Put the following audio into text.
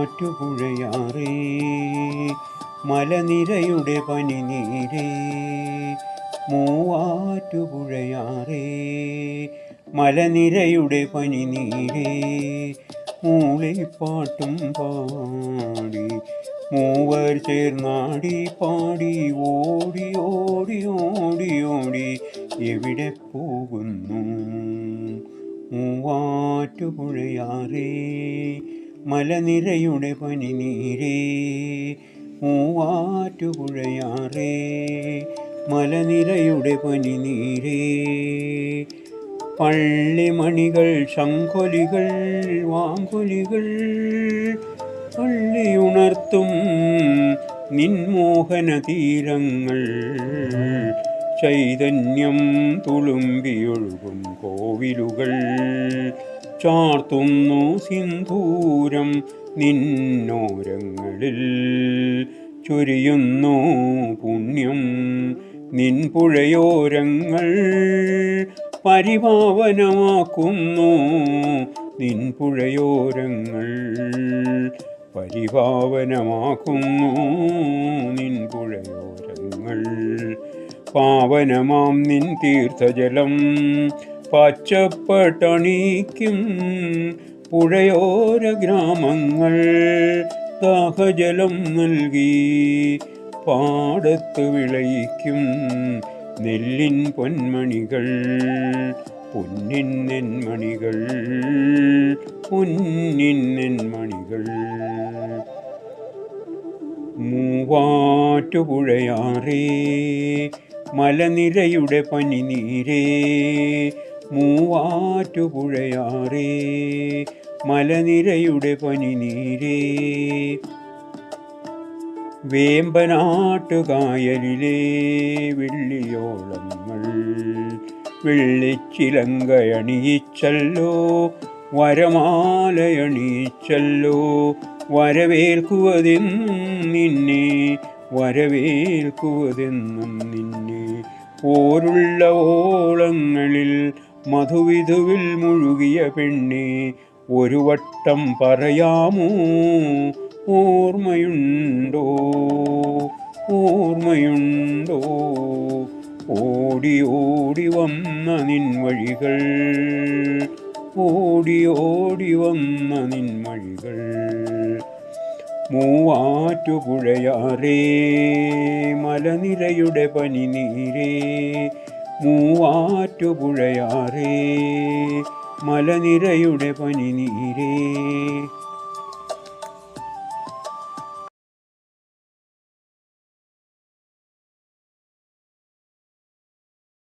മൂവാറ്റുപുഴയാറേ മലനിരയുടെ പനിനീരേ മൂവാറ്റുപുഴയാറേ മലനിരയുടെ പനിനീരേ മൂളിപ്പാട്ടും പാടി മൂവർ ചേർന്നാടി പാടി ഓടി ഓടി ഓടി ഓടി എവിടെ പോകുന്നു? മൂവാറ്റുപുഴയാറേ മലനിരയുടെ പനിനീരേ. മൂവാറ്റുപുഴയാറേ മലനിരയുടെ പനിനീരേ. പള്ളിമണികൾ ശംഖൊലികൾ വാങ്കൊലികൾ പള്ളിയുണർത്തും നിൻമോഹന തീരങ്ങൾ ചൈതന്യം തുളുമ്പിയൊഴുകും കോവിലുകൾ. ചാർത്തുന്നു സിന്ധൂരം നിന്നോരങ്ങളിൽ. ചൊരിയുന്നു പുണ്യം നിൻപുഴയോരങ്ങൾ. പരിപാവനമാക്കുന്നു നിൻപുഴയോരങ്ങൾ. പരിപാവനമാക്കുന്നു നിൻ പുഴയോരങ്ങൾ പാവനമാം നിൻ തീർത്ഥജലം. പച്ചപ്പട്ടണിക്കും പുഴയോര ഗ്രാമങ്ങൾ ദാഹജലം നൽകി പാടത്ത് വിളയിക്കും നെല്ലിൻ പൊന്മണികൾ പൊന്നിൻ നെന്മണികൾ പൊന്നിൻ നെന്മണികൾ. മൂവാറ്റുപുഴയാറേ മലനിരയുടെ പനിനീരേ മൂവാറ്റുപുഴയാറേ മലനിരയുടെ പനിനീരേ. വേമ്പനാട്ടുകായലിലെ വെള്ളിയോളങ്ങൾ വെള്ളിച്ചിലങ്കയണിയിച്ചല്ലോ വരമാലയണിയിച്ചല്ലോ വരവേൽക്കുവതെന്നും നിന്നെ വരവേൽക്കുവതെന്നും നിന്നെ പോരുള്ള ഓളങ്ങളിൽ മധുവിധുവിൽ മുഴുകിയ പെണ്ണെ ഒരു വട്ടം പറയാമോ? ഓർമ്മയുണ്ടോ? ഓർമ്മയുണ്ടോ? ഓടി ഓടി വന്ന നിൻ വഴികൾ ഓടി ഓടി വന്ന നിൻ വഴികൾ മൂവാറ്റുപുഴയാറേ മലനിരയുടെ പനിനീരേ മൂവാറ്റുപുഴയാറേ മലനിരയുടെ പനിനീരേ.